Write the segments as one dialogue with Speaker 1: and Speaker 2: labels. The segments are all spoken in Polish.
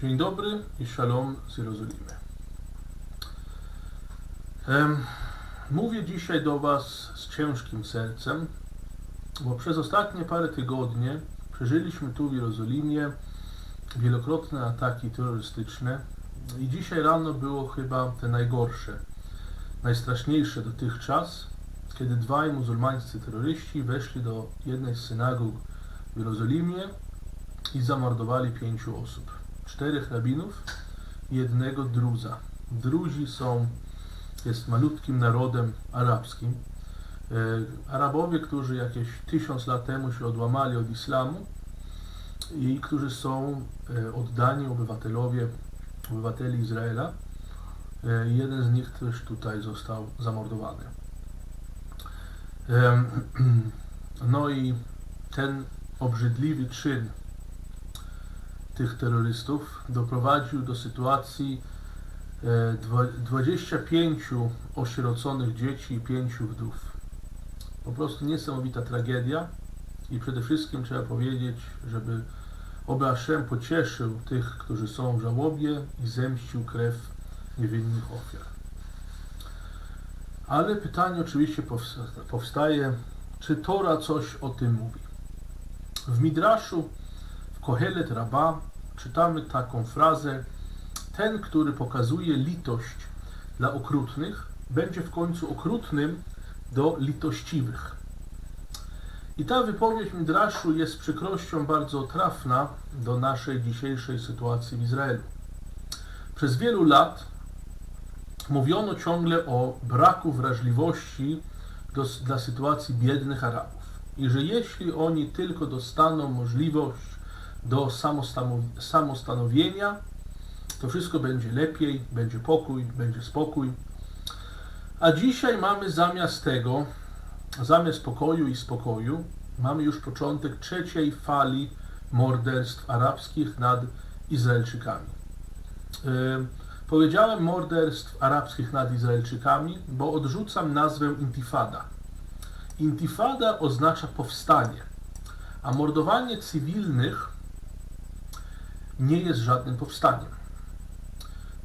Speaker 1: Dzień dobry i shalom z Jerozolimy. Mówię dzisiaj do Was z ciężkim sercem, bo przez ostatnie parę tygodni przeżyliśmy tu w Jerozolimie wielokrotne ataki terrorystyczne i dzisiaj rano było chyba te najgorsze, najstraszniejsze dotychczas, kiedy dwaj muzułmańscy terroryści weszli do jednej z synagog w Jerozolimie i zamordowali pięciu osób. Czterech rabinów i jednego druza. Druzi są, jest malutkim narodem arabskim. E, Arabowie, którzy jakieś tysiąc lat temu się odłamali od islamu i którzy są e, oddani obywatelowie, obywateli Izraela. E, Jeden z nich też tutaj został zamordowany. No i ten obrzydliwy czyn tych terrorystów doprowadził do sytuacji e, dwa- 25 osieroconych dzieci i 5 wdów. Po prostu niesamowita tragedia i przede wszystkim trzeba powiedzieć, żeby oby Hashem pocieszył tych, którzy są w żałobie i zemścił krew niewinnych ofiar. Ale pytanie oczywiście powsta- powstaje, czy Tora coś o tym mówi. W Midraszu, Kohelet Rabba czytamy taką frazę ten, który pokazuje litość dla okrutnych, będzie w końcu okrutnym do litościwych. I ta wypowiedź Midraszu jest z przykrością bardzo trafna do naszej dzisiejszej sytuacji w Izraelu. Przez wielu lat mówiono ciągle o braku wrażliwości do, dla sytuacji biednych Arabów. I że jeśli oni tylko dostaną możliwość do samostanow- samostanowienia, to wszystko będzie lepiej, będzie pokój, będzie spokój. A dzisiaj mamy zamiast tego, zamiast pokoju i spokoju, mamy już początek trzeciej fali morderstw arabskich nad Izraelczykami. Yy, Powiedziałem morderstw arabskich nad Izraelczykami, bo odrzucam nazwę intifada. Intifada oznacza powstanie, a mordowanie cywilnych nie jest żadnym powstaniem.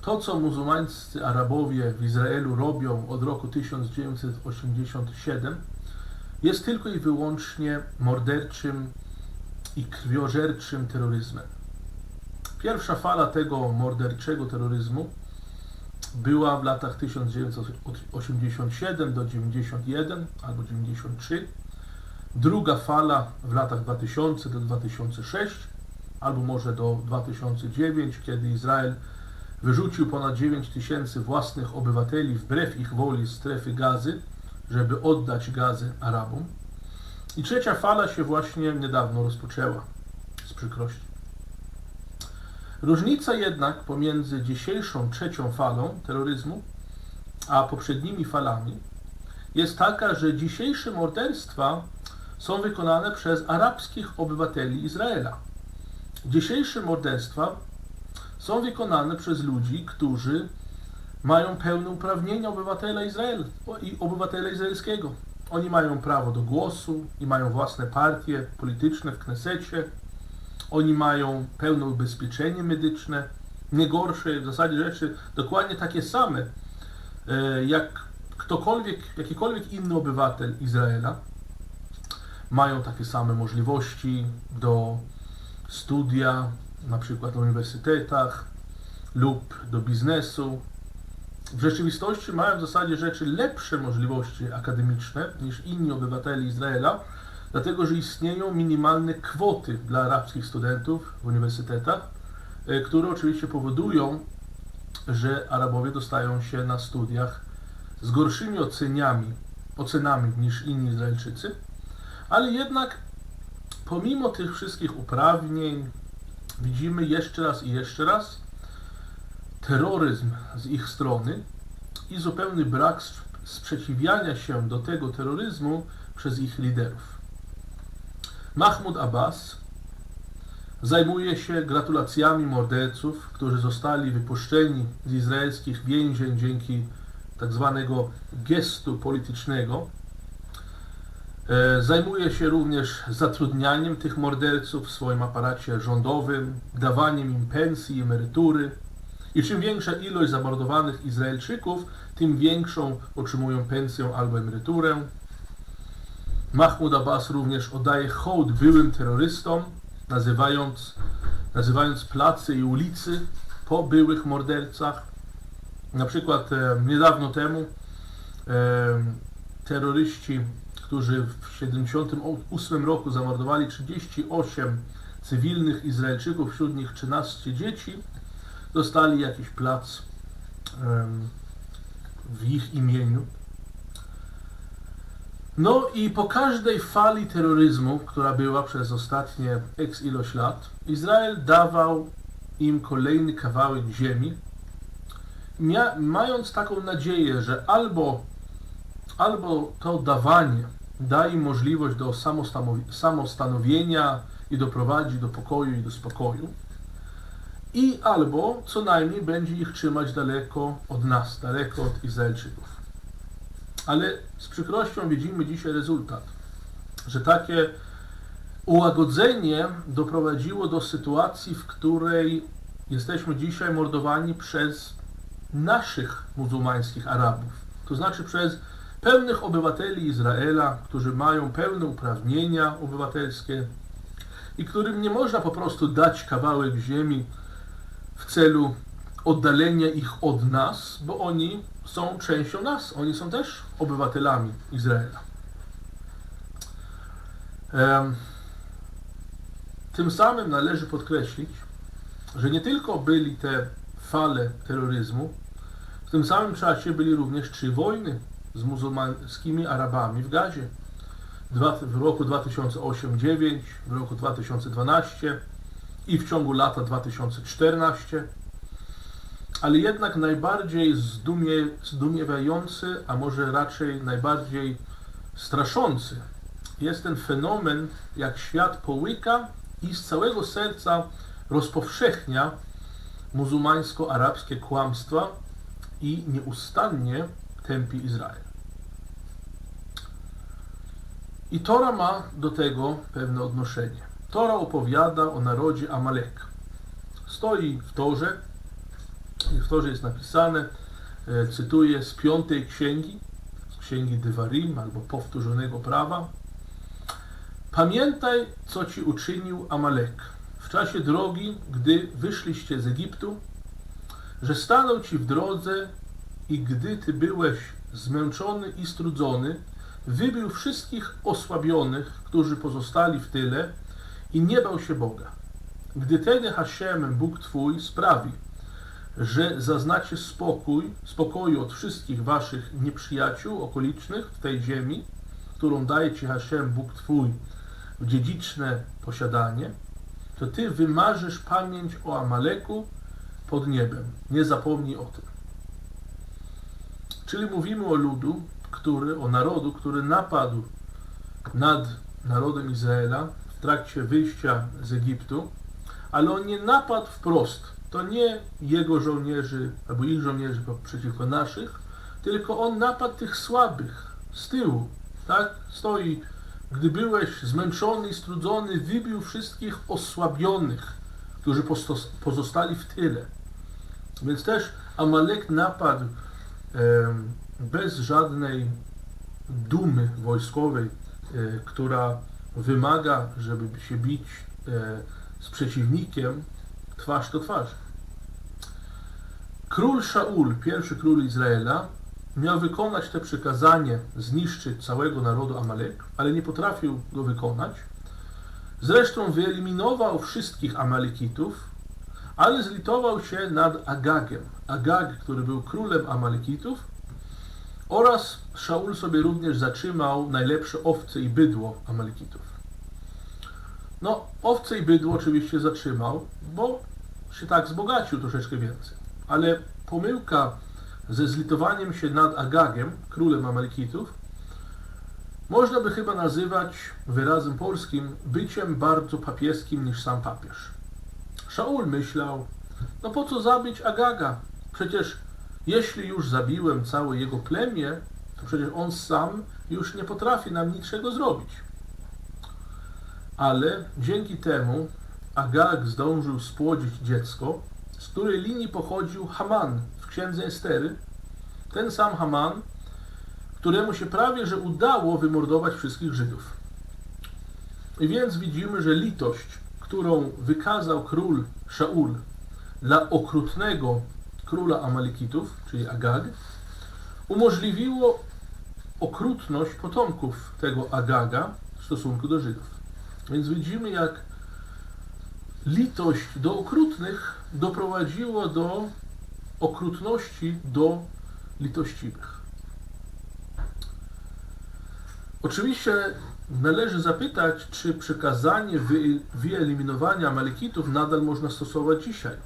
Speaker 1: To, co muzułmańscy Arabowie w Izraelu robią od roku 1987, jest tylko i wyłącznie morderczym i krwiożerczym terroryzmem. Pierwsza fala tego morderczego terroryzmu była w latach 1987 do 91 albo 93. Druga fala w latach 2000 do 2006 albo może do 2009, kiedy Izrael wyrzucił ponad 9 tysięcy własnych obywateli wbrew ich woli z strefy gazy, żeby oddać gazę Arabom. I trzecia fala się właśnie niedawno rozpoczęła, z przykrością. Różnica jednak pomiędzy dzisiejszą trzecią falą terroryzmu a poprzednimi falami jest taka, że dzisiejsze morderstwa są wykonane przez arabskich obywateli Izraela. Dzisiejsze morderstwa są wykonane przez ludzi, którzy mają pełne uprawnienia obywatela Izraela i obywatela izraelskiego. Oni mają prawo do głosu i mają własne partie polityczne w Knesecie. Oni mają pełne ubezpieczenie medyczne, nie gorsze w zasadzie rzeczy, dokładnie takie same, e, jak ktokolwiek, jakikolwiek inny obywatel Izraela. Mają takie same możliwości do studia, na przykład na uniwersytetach lub do biznesu. W rzeczywistości mają w zasadzie rzeczy lepsze możliwości akademiczne niż inni obywatele Izraela, dlatego że istnieją minimalne kwoty dla arabskich studentów w uniwersytetach, e, które oczywiście powodują, że Arabowie dostają się na studiach z gorszymi oceniami, ocenami niż inni Izraelczycy, ale jednak pomimo tych wszystkich uprawnień widzimy jeszcze raz i jeszcze raz terroryzm z ich strony i zupełny brak sp- sprzeciwiania się do tego terroryzmu przez ich liderów. Mahmud Abbas zajmuje się gratulacjami morderców, którzy zostali wypuszczeni z izraelskich więzień dzięki tak zwanego gestu politycznego. E, Zajmuje się również zatrudnianiem tych morderców w swoim aparacie rządowym, dawaniem im pensji i emerytury. I czym większa ilość zamordowanych Izraelczyków, tym większą otrzymują pensję albo emeryturę. Mahmoud Abbas również oddaje hołd byłym terrorystom, nazywając, nazywając placy i ulicy po byłych mordercach. Na przykład e, niedawno temu e, terroryści, którzy w 1978 roku zamordowali 38 cywilnych Izraelczyków, wśród nich 13 dzieci, dostali jakiś plac w ich imieniu. No i po każdej fali terroryzmu, która była przez ostatnie x ilość lat, Izrael dawał im kolejny kawałek ziemi, mając taką nadzieję, że albo, albo to dawanie da im możliwość do samostanowi- samostanowienia i doprowadzi do pokoju i do spokoju, i albo co najmniej będzie ich trzymać daleko od nas, daleko od Izraelczyków. Ale z przykrością widzimy dzisiaj rezultat, że takie ułagodzenie doprowadziło do sytuacji, w której jesteśmy dzisiaj mordowani przez naszych muzułmańskich Arabów, to znaczy przez pełnych obywateli Izraela, którzy mają pełne uprawnienia obywatelskie i którym nie można po prostu dać kawałek ziemi w celu oddalenia ich od nas, bo oni są częścią nas, oni są też obywatelami Izraela. Tym samym należy podkreślić, że nie tylko byli te fale terroryzmu, w tym samym czasie byli również trzy wojny z muzułmańskimi Arabami w Gazie. W roku 2008-2009, w roku 2012 i w ciągu lata 2014. Ale jednak najbardziej zdumie, zdumiewający, a może raczej najbardziej straszący jest ten fenomen, jak świat połyka i z całego serca rozpowszechnia muzułmańsko-arabskie kłamstwa i nieustannie tępi Izrael. I Tora ma do tego pewne odnoszenie. Tora opowiada o narodzie Amalek. Stoi w Torze, w Torze jest napisane, e, cytuję z piątej księgi, z księgi Dywarim albo powtórzonego prawa. Pamiętaj, co ci uczynił Amalek w czasie drogi, gdy wyszliście z Egiptu, że stanął ci w drodze i gdy ty byłeś zmęczony i strudzony, wybił wszystkich osłabionych, którzy pozostali w tyle i nie bał się Boga. Gdy tedy Hashem, Bóg Twój, sprawi, że zaznacie spokój, spokoju od wszystkich waszych nieprzyjaciół okolicznych w tej ziemi, którą daje Ci Hashem, Bóg Twój, w dziedziczne posiadanie, to Ty wymarzysz pamięć o Amaleku pod niebem. Nie zapomnij o tym. Czyli mówimy o ludu, który, o narodu, który napadł nad narodem Izraela w trakcie wyjścia z Egiptu, ale on nie napadł wprost. To nie jego żołnierzy albo ich żołnierzy przeciwko naszych, tylko on napadł tych słabych z tyłu. Tak? Stoi, gdy byłeś zmęczony i strudzony, wybił wszystkich osłabionych, którzy pozostali w tyle. Więc też Amalek napadł bez żadnej dumy wojskowej, e, która wymaga, żeby się bić e, z przeciwnikiem twarz do twarzy. Król Szaul, pierwszy król Izraela, miał wykonać te przykazanie, zniszczyć całego narodu Amalek, ale nie potrafił go wykonać. Zresztą wyeliminował wszystkich Amalekitów, ale zlitował się nad Agagiem. Agag, który był królem Amalekitów, oraz Szaul sobie również zatrzymał najlepsze owce i bydło Amalekitów. No, owce i bydło oczywiście zatrzymał, bo się tak wzbogacił troszeczkę więcej. Ale pomyłka ze zlitowaniem się nad Agagiem, królem Amalekitów, można by chyba nazywać wyrazem polskim byciem bardzo papieskim niż sam papież. Szaul myślał, no po co zabić Agaga? Przecież jeśli już zabiłem całe jego plemię, to przecież on sam już nie potrafi nam niczego zrobić. Ale dzięki temu Agag zdążył spłodzić dziecko, z której linii pochodził Haman w księdze Estery. Ten sam Haman, któremu się prawie że udało wymordować wszystkich Żydów. I więc widzimy, że litość, którą wykazał król Szaul dla okrutnego króla Amalekitów, czyli Agag, umożliwiło okrutność potomków tego Agaga w stosunku do Żydów. Więc widzimy, jak litość do okrutnych doprowadziło do okrutności do litościwych. Oczywiście należy zapytać, czy przekazanie wy, wyeliminowania Amalekitów nadal można stosować dzisiaj.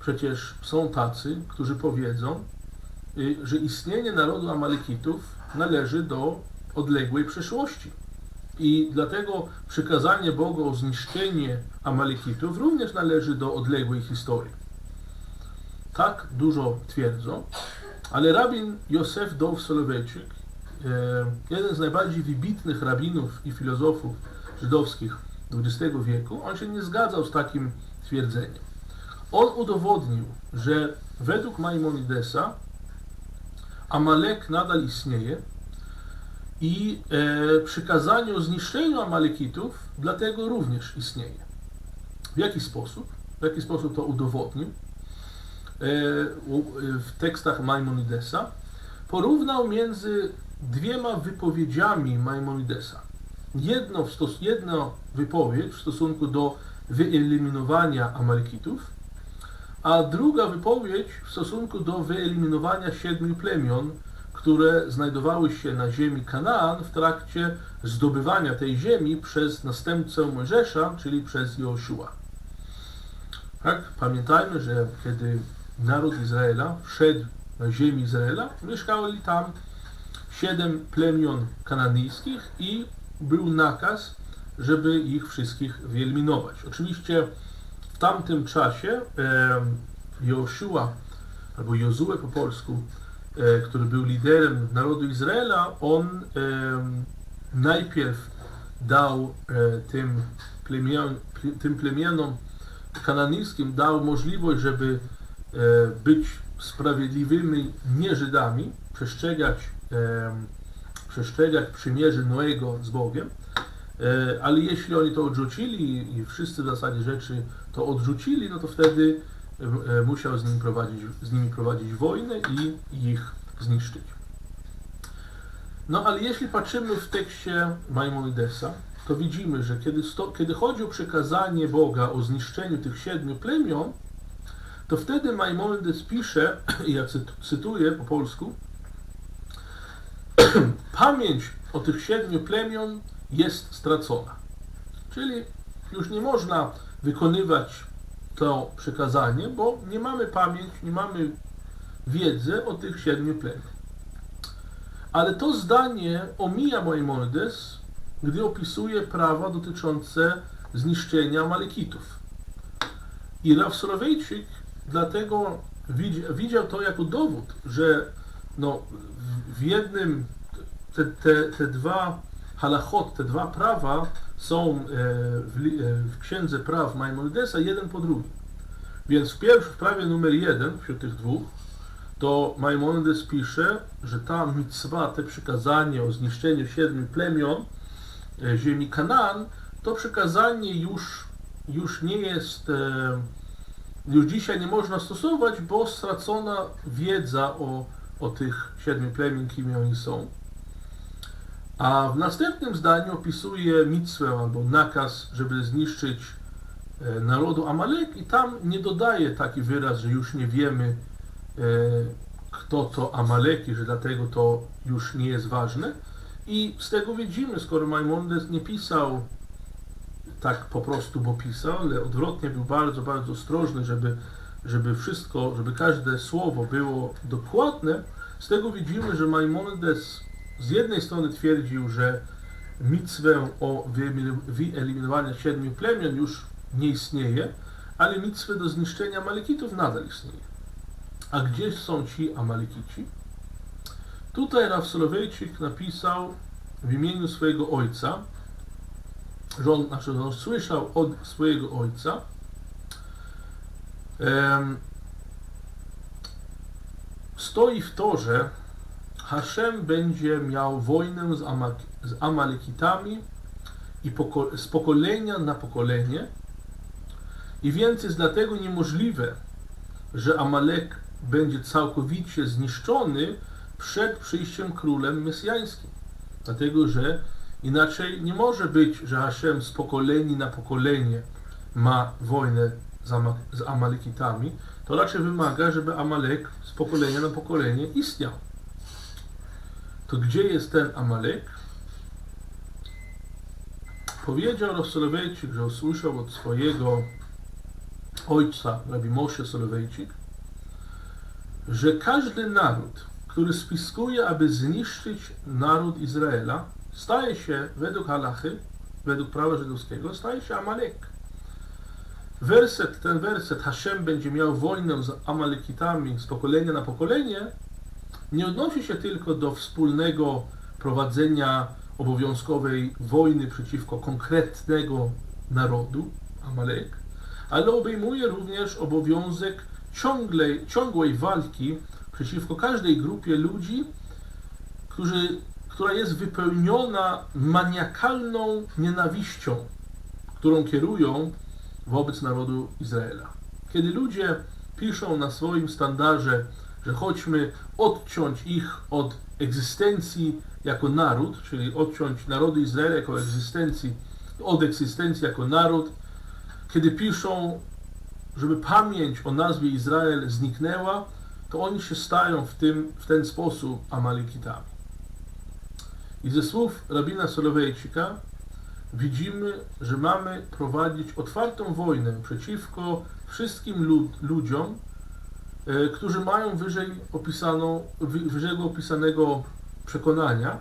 Speaker 1: Przecież są tacy, którzy powiedzą, y, że istnienie narodu Amalekitów należy do odległej przeszłości. I dlatego przekazanie Bogu o zniszczenie Amalekitów również należy do odległej historii. Tak dużo twierdzą, ale rabin Józef Dow e, jeden z najbardziej wybitnych rabinów i filozofów żydowskich XX wieku, on się nie zgadzał z takim twierdzeniem. On udowodnił, że według Maimonidesa Amalek nadal istnieje i e, przykazanie o zniszczeniu Amalekitów dlatego również istnieje. W jaki sposób? W jaki sposób to udowodnił? E, w tekstach Maimonidesa porównał między dwiema wypowiedziami Maimonidesa. Jedno, jedno wypowiedź w stosunku do wyeliminowania Amalekitów, a druga wypowiedź w stosunku do wyeliminowania siedmiu plemion, które znajdowały się na ziemi Kanaan w trakcie zdobywania tej ziemi przez następcę Mojżesza, czyli przez Joszua. Tak? Pamiętajmy, że kiedy naród Izraela wszedł na ziemię Izraela, mieszkały tam siedem plemion kananyjskich i był nakaz, żeby ich wszystkich wyeliminować. Oczywiście w tamtym czasie Joszua, albo Jozue po polsku, e, który był liderem narodu Izraela, on najpierw dał e, tym, plemion, tym plemionom kananijskim dał możliwość, żeby e, być sprawiedliwymi nie Żydami, przestrzegać, e, przestrzegać przymierzy Noego z Bogiem, e, ale jeśli oni to odrzucili i wszyscy w zasadzie rzeczy to odrzucili, no to wtedy musiał z nimi prowadzić, z nimi prowadzić wojnę i ich zniszczyć. No ale jeśli patrzymy w tekście Maimonidesa, to widzimy, że kiedy, sto, kiedy chodzi o przekazanie Boga o zniszczeniu tych siedmiu plemion, to wtedy Maimonides pisze, ja cytuję po polsku, pamięć o tych siedmiu plemion jest stracona. Czyli już nie można wykonywać to przekazanie, bo nie mamy pamięć, nie mamy wiedzy o tych siedmiu plemion. Ale to zdanie omija Maimonides, gdy opisuje prawa dotyczące zniszczenia Malekitów. I Rav Solowiejczyk dlatego widział to jako dowód, że no, w jednym te, te, te dwa halachot, te dwa prawa są e, w, e, w księdze praw Maimonidesa jeden po drugim. Więc w pierwszym, w prawie numer jeden wśród tych dwóch, to Maimonides pisze, że ta mitzwa, te przykazanie o zniszczeniu siedmiu plemion e, ziemi Kanaan, to przykazanie już, już nie jest, już dzisiaj nie można stosować, bo stracona wiedza o, o tych siedmiu plemion, kim oni są. A w następnym zdaniu opisuje mitswę albo nakaz, żeby zniszczyć e, narodu Amalek i tam nie dodaje taki wyraz, że już nie wiemy e, kto to Amaleki, że dlatego to już nie jest ważne. I z tego widzimy, skoro Maimonides nie pisał tak po prostu, bo pisał, ale odwrotnie był bardzo, bardzo ostrożny, żeby, żeby wszystko, żeby każde słowo było dokładne, z tego widzimy, że Maimonides z jednej strony twierdził, że mitzwę o wyeliminowaniu siedmiu plemion już nie istnieje, ale mitzwę do zniszczenia Amalekitów nadal istnieje. A gdzie są ci Amalekici? Tutaj Raw Solowejczyk napisał w imieniu swojego ojca, że on, znaczy, on słyszał od swojego ojca, em, stoi w to, że Hashem będzie miał wojnę z, Ama z Amalekitami i poko z pokolenia na pokolenie i więc jest dlatego niemożliwe, że Amalek będzie całkowicie zniszczony przed przyjściem królem mesjańskim. Dlatego, że inaczej nie może być, że Hashem z pokolenia na pokolenie ma wojnę z, Ama z Amalekitami. To raczej wymaga, żeby Amalek z pokolenia na pokolenie istniał. To gdzie jest ten Amalek? Powiedział Rosolowejczyk, że usłyszał od swojego ojca, Rabbi Moshe Solowejczyk, że każdy naród, który spiskuje, aby zniszczyć naród Izraela, staje się według halachy, według prawa żydowskiego, staje się Amalek. Werset, ten werset, Hashem będzie miał wojnę z Amalekitami z pokolenia na pokolenie, nie odnosi się tylko do wspólnego prowadzenia obowiązkowej wojny przeciwko konkretnego narodu, Amalek, ale obejmuje również obowiązek ciągłej, ciągłej walki przeciwko każdej grupie ludzi, którzy, która jest wypełniona maniakalną nienawiścią, którą kierują wobec narodu Izraela. Kiedy ludzie piszą na swoim standardzie, że chodźmy odciąć ich od egzystencji jako naród, czyli odciąć narodu Izraela jako egzystencji, od egzystencji jako naród, kiedy piszą, żeby pamięć o nazwie Izrael zniknęła, to oni się stają w, tym, w ten sposób Amalekitami. I ze słów rabina Solowejczyka widzimy, że mamy prowadzić otwartą wojnę przeciwko wszystkim lud, ludziom, e, którzy mają wyżej, opisaną, wyżej opisanego przekonania,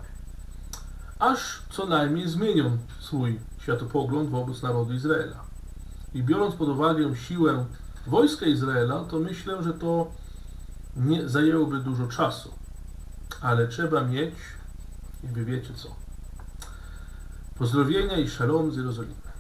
Speaker 1: aż co najmniej zmienią swój światopogląd wobec narodu Izraela. I biorąc pod uwagę siłę wojska Izraela, to myślę, że to nie zajęłoby dużo czasu. Ale trzeba mieć, i wiecie co. Pozdrowienia i shalom z Jerozolimy.